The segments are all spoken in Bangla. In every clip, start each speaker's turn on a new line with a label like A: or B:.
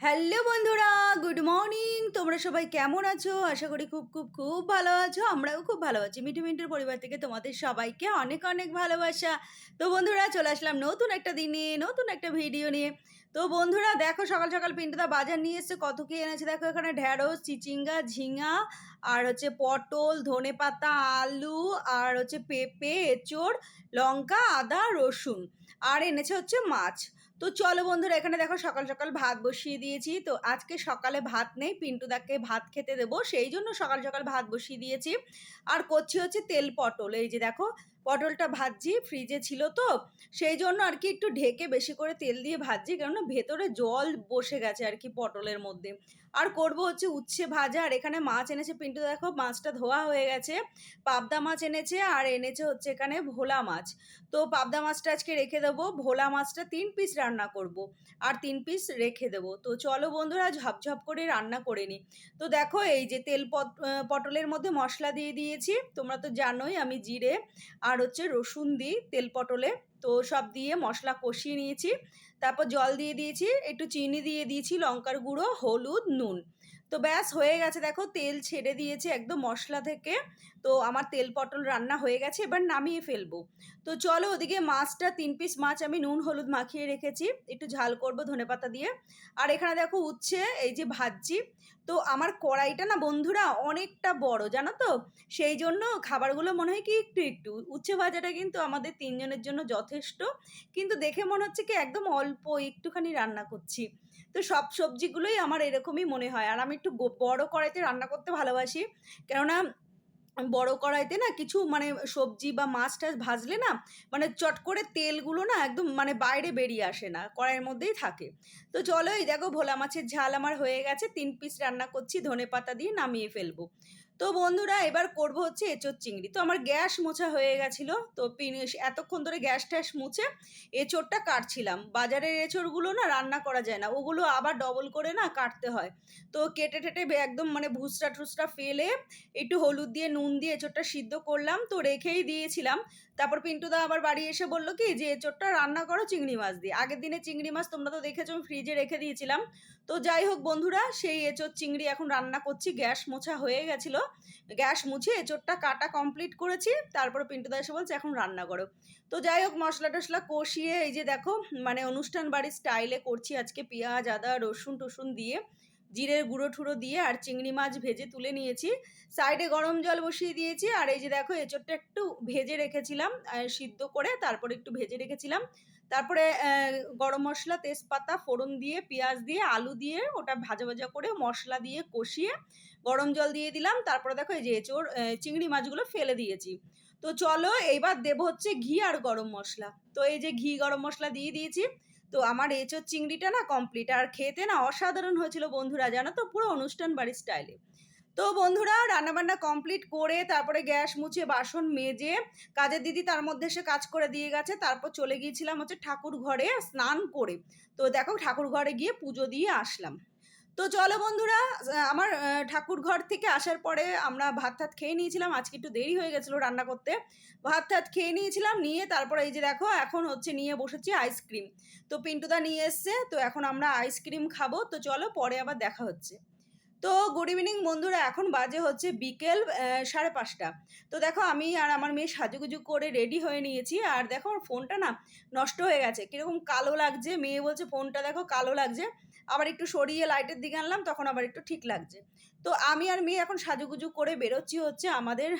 A: হ্যালো বন্ধুরা, গুড মর্নিং। তোমরা সবাই কেমন আছো? আশা করি খুব খুব খুব ভালো আছো। আমরাও খুব ভালো আছি। মিঠু মিন্টুর পরিবার থেকে তোমাদের সবাইকে অনেক অনেক ভালোবাসা। তো বন্ধুরা, চলে আসলাম নতুন একটা দিনে, নতুন একটা ভিডিও নিয়ে। তো বন্ধুরা, দেখো সকাল সকাল পিন্টুদা বাজার নিয়ে এসছে। কত কি এনেছে? দেখো এখানে ঢ্যাঁড়স, চিচিঙ্গা, ঝিঙা, আর হচ্ছে পটল, ধনে পাতা, আলু, আর হচ্ছে পেঁপে, এঁচড়, লঙ্কা, আদা, রসুন। আর এনেছে হচ্ছে মাছ। তো চলো বন্ধুরা, এখানে দেখো সকাল সকাল ভাত বসিয়ে দিয়েছি। তো আজকে সকালে ভাত নেই পিন্টু পিন্টুদাকে ভাত খেতে দেবো, সেই জন্য সকাল সকাল ভাত বসিয়ে দিয়েছি। আর করছি হচ্ছে তেল পটল, এই যে দেখো পটলটা ভাজছি ফ্রিজে ছিল তো সেই জন্য আর কি একটু ঢেকে বেশি করে তেল দিয়ে ভাজছি, কেননা ভেতরে জল বসে গেছে আর কি পটলের মধ্যে। আর করব হচ্ছে উচ্ছে ভাজা, আর এখানে মাছ এনেছে পিন্টু দেখো, মাছটা ধোয়া হয়ে গেছে, পাবদা মাছ এনেছে, আর এনেছে হচ্ছে এখানে ভোলা মাছ। তো পাবদা মাছটা আজকে রেখে দেবো, ভোলা মাছটা তিন পিস রান্না করব, আর তিন পিস রেখে দেবো। তো চলো বন্ধুরা, ঝপঝপ করে রান্না করে নিই তো দেখো এই যে তেল পট- পটলের মধ্যে মশলা দিয়ে দিয়েছি, তোমরা তো জানোই আমি জিরে, আর হচ্ছে রসুন দিই তেল পটলে। তো সব দিয়ে মশলা কষিয়ে নিয়েছি। তারপর জল দিয়ে দিয়েছি, একটু চিনি দিয়ে দিয়েছি, লঙ্কার গুঁড়ো, হলুদ, নুন। তো ব্যাস হয়ে গেছে। দেখো তেল ছেড়ে দিয়েছে একদম মশলা থেকে। তো আমার তেল পটল রান্না হয়ে গেছে, এবার নামিয়ে ফেলব। তো চলো ওদিকে মাছটা, তিন পিস মাছ আমি নুন, হলুদ মাখিয়ে রেখেছি। একটু ঝাল করব ধনেপাতা দিয়ে। আর এখানে দেখো উচ্ছে, এই যে ভাজছি। তো আমার কড়াইটা না বন্ধুরা অনেকটা বড়, জানো তো? সেই জন্য খাবারগুলো মনে হয় কি একটু একটু। উচ্ছে ভাজাটা কিন্তু আমাদের তিনজনের জন্য যথেষ্ট। কিন্তু দেখে মনে হচ্ছে কি একদম অল্প একটুখানি রান্না করছি। তো সব সবজিগুলোই আমার এরকমই মনে হয়। আর আমি একটু বড় কড়াইতে রান্না করতে ভালোবাসি। কেননা বড় কড়াইতে না কিছু মানে সবজি বা মাছ টাছ ভাজলে না মানে চট করে তেলগুলো না একদম মানে বাইরে বেরিয়ে আসে না, কড়াইয়ের মধ্যেই থাকে। তো চলো এই দেখো ভোলা মাছের ঝাল আমার হয়ে গেছে। তিন পিস রান্না করছি ধনে পাতা দিয়ে নামিয়ে ফেলব। তো বন্ধুরা, এবার করব হচ্ছে এঁচোর চিংড়ি। তো আমার গ্যাস মোছা হয়ে গেছিল, তো এতক্ষণ ধরে গ্যাস ট্যাস মুছে এঁচোড়টা কাটছিলাম। বাজারের এঁচোড়গুলো না রান্না করা যায় না, ওগুলো আবার ডবল করে না কাটতে হয়। তো কেটে টেটে একদম মানে ভুসটা টুসটা ফেলে একটু হলুদ দিয়ে, নুন দিয়ে এঁচোড়টা সিদ্ধ করলাম, তো রেখেই দিয়েছিলাম। তারপর পিন্টুদা আবার বাড়ি এসে বলল কি, যে এঁচোড়টা রান্না করো চিংড়ি মাছ দিয়ে। আগের দিনে চিংড়ি মাছ তোমরা তো দেখেছ, আমি ফ্রিজে রেখে দিয়েছিলাম। তো যাই হোক বন্ধুরা, সেই এঁচোর চিংড়ি এখন রান্না করছি, গ্যাস মোছা হয়ে গেছিল। গ্যাস মুছে এঁচোরটা কাটা কমপ্লিট করেছি, তারপরে পিন্টুদা এসে বলছে এখন রান্না করো। তো যাই হোক মশলা টশলা কষিয়ে, এই যে দেখো মানে অনুষ্ঠান বাড়ির স্টাইলে করছি আজকে পেঁয়াজ, আদা রসুন টসুন দিয়ে। জিরের গুঁড়ো ঠুড়ো দিয়ে আর চিংড়ি মাছ ভেজে তুলে নিয়েছি। সাইডে গরম জল বসিয়ে দিয়েছি আর এই যে দেখো এঁচোড়টা একটু ভেজে রেখেছিলাম সিদ্ধ করে তারপরে একটু ভেজে রেখেছিলাম। তারপরে গরম মশলা, তেজপাতা, ফোড়ন দিয়ে, পেঁয়াজ দিয়ে, আলু দিয়ে ওটা ভাজা ভাজা করে মশলা দিয়ে কষিয়ে গরম জল দিয়ে দিলাম। তারপরে দেখো এই যে এঁচোড় চিংড়ি মাছগুলো ফেলে দিয়েছি। তো চলো, এইবার দেবো হচ্ছে ঘি আর গরম মশলা। তো এই যে ঘি, গরম মশলা দিয়ে দিয়েছি। তো আমার এঁচোর চিংড়িটা না কমপ্লিট আর খেতে না অসাধারণ হয়েছিল বন্ধুরা, জানো তো? পুরো অনুষ্ঠান বাড়ির স্টাইলে তো বন্ধুরা, রান্নাবান্না কমপ্লিট করে তারপরে গ্যাস মুছে বাসন মেজে কাজের দিদি তার মধ্যে সে কাজ করে দিয়ে গেছে, তারপর চলে গিয়েছিলাম হচ্ছে ঠাকুর ঘরে স্নান করে। তো দেখো ঠাকুর ঘরে গিয়ে পুজো দিয়ে আসলাম। তো চলো বন্ধুরা আমার ঠাকুর ঘর থেকে আসার পরে আমরা ভাত টাত খেয়ে নিয়েছিলাম। আজকে একটু দেরি হয়ে গেছিল রান্না করতে। ভাত টাত খেয়ে নিয়েছিলাম, নিয়ে তারপরে এই যে দেখো, এখন হচ্ছে নিয়ে বসেছি আইসক্রিম। তো পিন্টুদা নিয়ে এসছে, তো এখন আমরা আইসক্রিম খাব। তো চলো পরে আবার দেখা হচ্ছে। তো গুড ইভিনিং বন্ধুরা, এখন বাজে হচ্ছে বিকেল সাড়ে পাঁচটা। তো দেখো আমি আর আমার মেয়ে সাজুগুজু করে রেডি হয়ে নিয়েছি। আর দেখো আমার ফোনটা না নষ্ট হয়ে গেছে। কীরকম কালো লাগছে, মেয়ে বলছে ফোনটা দেখো কালো লাগছে। আবার একটু সরিয়ে লাইটের দিকে আনলাম, তখন আবার একটু ঠিক লাগছে। তো আমি আর মেয়ে এখন সাজুগুজু করে বেরোচ্ছি হচ্ছে আমাদের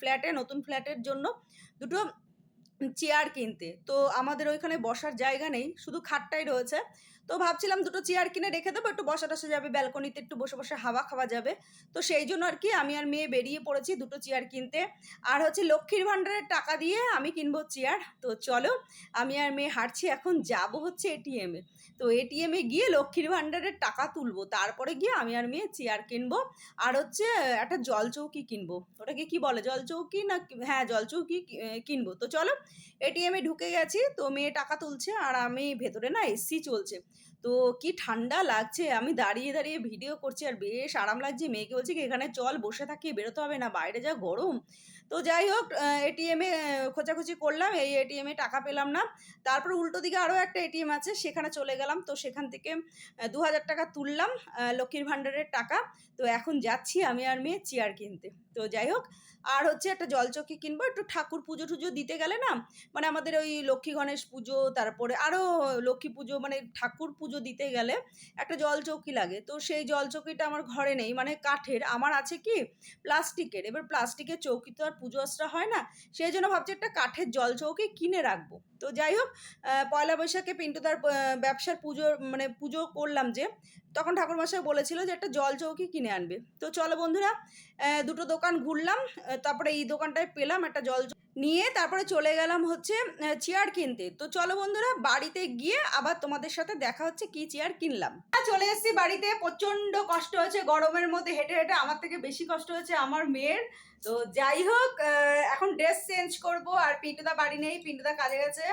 A: ফ্ল্যাটে নতুন ফ্ল্যাটের জন্য দুটো চেয়ার কিনতে। তো আমাদের ওইখানে বসার জায়গা নেই, শুধু খাটটাই রয়েছে। তো ভাবছিলাম দুটো চেয়ার কিনে রেখে দেবো, একটু বসা টসা যাবে ব্যালকনিতে একটু বসে বসে হাওয়া খাওয়া যাবে। তো সেই জন্য আর কি আমি আর মেয়ে বেরিয়ে পড়েছি দুটো চেয়ার কিনতে। আর হচ্ছে লক্ষ্মীর ভাণ্ডারের টাকা দিয়ে আমি কিনবো চেয়ার তো চলো, আমি আর মেয়ে হাঁটছি, এখন যাব হচ্ছে এটিএমে তো এটিএমে গিয়ে লক্ষ্মীর ভাণ্ডারের টাকা তুলবো, তারপরে গিয়ে আমি আর মেয়ে চেয়ার কিনবো। আর হচ্ছে একটা জল চৌকি কিনবো। ওটাকে কি বলে জল চৌকি না হ্যাঁ জল চৌকি কিনবো। তো চলো এটিএমে ঢুকে গেছি, তো মেয়ে টাকা তুলছে, আর আমি ভেতরে না এসি চলছে। তো কি ঠান্ডা লাগছে? আমি দাঁড়িয়ে দাঁড়িয়ে ভিডিও করছি আর বেশ আরাম লাগছে। মেয়েকে বলছি কি, এখানে চল, বসে থাকি, বেরোতে হবে না, বাইরে যা গরম। তো যাই হোক এটিএমে খোঁজাখুঁজি করলাম, এই এটিএমে টাকা পেলাম না। তারপর উল্টো দিকে আরও একটা এটিএম আছে, সেখানে চলে গেলাম। তো সেখান থেকে দু হাজার টাকা তুললাম লক্ষ্মীর ভাণ্ডারের টাকা। তো এখন যাচ্ছি আমি আর মেয়ে চেয়ার কিনতে। তো যাই হোক আর হচ্ছে একটা জলচকি কিনবো, একটু ঠাকুর পুজো টুজো দিতে গেলে না মানে আমাদের ওই লক্ষ্মী গণেশ পুজো, তারপরে আরও লক্ষ্মী পুজো মানে ঠাকুর পুজো দিতে গেলে একটা জল চৌকি লাগে। তো সেই জল চৌকিটা আমার ঘরে নেই মানে কাঠের। আমার আছে কি, প্লাস্টিকের। এবার প্লাস্টিকের চৌকি তো আর পুজো আশ্রা হয় না, সেই জন্য ভাবছি একটা কাঠের জল চৌকি কিনে রাখব। তো যাই হোক পয়লা বৈশাখে পিন্টু তার ব্যবসার পুজো মানে পুজো করলাম যে, তখন ঠাকুরমশাই বলেছিল যে একটা জল চৌকি কিনে আনবে। তো চলো বন্ধুরা দুটো দোকান ঘুরলাম তারপরে এই দোকানটায় পেলাম একটা জল নিয়ে তারপরে চলে গেলাম হচ্ছে চেয়ার কিনতে। তো চলো বন্ধুরা, বাড়িতে গিয়ে আবার তোমাদের সাথে দেখা হচ্ছে কি চেয়ার কিনলাম। চলে এসেছি বাড়িতে প্রচণ্ড কষ্ট হয়েছে, গরমের মধ্যে হেঁটে হেঁটে আমার থেকে বেশি কষ্ট হয়েছে আমার মেয়ের। তো যাই হোক এখন ড্রেস চেঞ্জ করব, আর পিন্টুদা বাড়ি নেই, পিন্টুদা কাজে গেছে,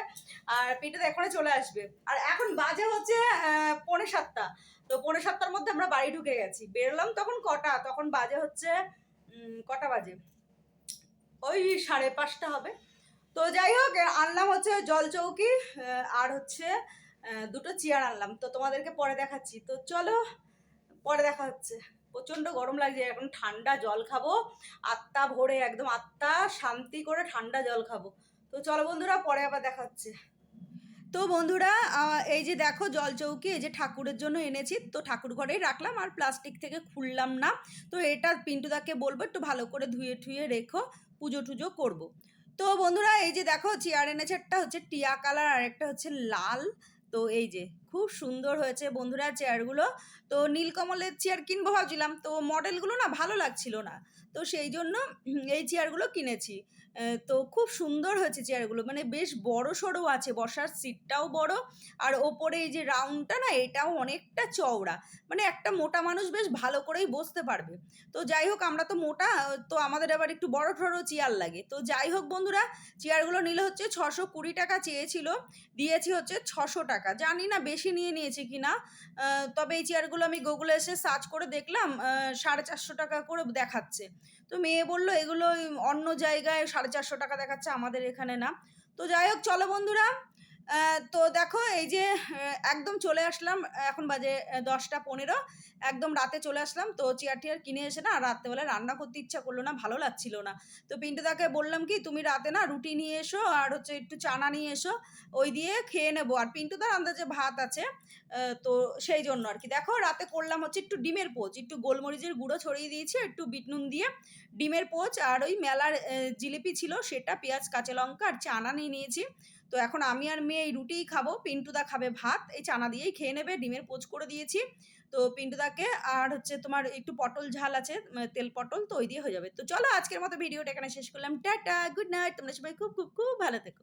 A: আর পিন্টুদা এখনই চলে আসবে। আর এখন বাজে হচ্ছে পৌনে সাতটা। তো পৌনে সাতটার মধ্যে আমরা বাড়ি ঢুকে গেছি। বেরোলাম তখন কটা, তখন বাজে হচ্ছে কটা বাজে? ওই সাড়ে পাঁচটা হবে। তো যাই হোক, আনলাম হচ্ছে জল চৌকি আর হচ্ছে দুটো চেয়ার আনলাম। তো তোমাদেরকে পরে দেখাচ্ছি। তো চলো, পরে দেখা হচ্ছে। প্রচণ্ড গরম লাগছে, এখন ঠান্ডা জল খাব। আত্মা ভরে, একদম আত্মা শান্তি করে ঠান্ডা জল খাব। তো চলো বন্ধুরা, পরে আবার দেখা হচ্ছে। তো বন্ধুরা এই যে দেখো জল চৌকি, এই যে ঠাকুরের জন্য এনেছি। তো ঠাকুর ঘরেই রাখলাম, আর প্লাস্টিক থেকে খুললাম না। তো এটা পিন্টুদাকে বলব, একটু ভালো করে ধুয়ে ঠুয়ে রেখো। পুজো টুজো করব। তো বন্ধুরা, এই যে দেখো, চেয়ার এনেছে, একটা হচ্ছে টিয়া কালার, আর একটা হচ্ছে লাল। তো এই যে, খুব সুন্দর হয়েছে বন্ধুরা চেয়ারগুলো। তো নীলকমলের চেয়ার কিনবো ভাবছিলাম, তো মডেলগুলো না ভালো লাগছিল না। তো সেই জন্য এই চেয়ারগুলো কিনেছি। তো খুব সুন্দর হয়েছে চেয়ারগুলো মানে বেশ বড় সড়ো আছে, বসার সিটটাও বড়, আর ওপরে এই যে রাউন্ডটা না, এটাও অনেকটা চওড়া। মানে একটা মোটা মানুষ বেশ ভালো করেই বসতে পারবে। তো যাই হোক, আমরা তো মোটা, তো আমাদের আবার একটু বড় ঠড়ো চেয়ার লাগে। তো যাই হোক বন্ধুরা চেয়ারগুলো নিলে হচ্ছে ছশো কুড়ি টাকা চেয়েছিল, দিয়েছি হচ্ছে ছশো টাকা। জানি না বেশি নিয়ে নিয়েছে কি না তবে এই চেয়ারগুলো আমি গুগলে এসে সার্চ করে দেখলাম সাড়ে চারশো টাকা করে দেখাচ্ছে। তো মেয়ে বলল, এগুলো অন্য জায়গায় সাড়ে চারশো টাকা দেখাচ্ছে, আমাদের এখানে না। তো যাই হোক, চলো বন্ধুরা তো দেখো এই যে একদম চলে আসলাম এখন বাজে দশটা পনেরো, একদম রাতে চলে আসলাম, তো চেয়ার টিয়ার কিনে এসে না রাত্রেবেলা রান্না করতে ইচ্ছা করল না, ভালো লাগছিল না। তো পিন্টুদাকে বললাম কি, তুমি রাতে না রুটি নিয়ে এসো, আর হচ্ছে একটু চানা নিয়ে এসো, ওই দিয়ে খেয়ে নেব। আর পিন্টুদার আন্দাজে ভাত আছে তো সেই জন্য আর কি। দেখো রাতে করলাম হচ্ছে একটু ডিমের পোচ, একটু গোলমরিচের গুঁড়ো ছড়িয়ে দিয়েছি, একটু বিট নুন দিয়ে ডিমের পোচ আর ওই মেলার জিলিপি ছিল সেটা, পেঁয়াজ, কাঁচা লঙ্কা আর চানা নিয়ে নিয়েছি। তো এখন আমি আর মেয়ে এই রুটিই খাব। পিন্টুদা খাবে ভাত, এই চানা দিয়েই খেয়ে নেবে, ডিমের পোচ করে দিয়েছি। তো পিন্টুদাকে আর হচ্ছে তোমার একটু পটল ঝাল আছে তেল পটল, তো ওই দিয়ে হয়ে যাবে। তো চলো আজকের মতো ভিডিওটা এখানে শেষ করলাম। টাটা, গুড নাইট, তোমরা সবাই খুব খুব খুব ভালো থেকো।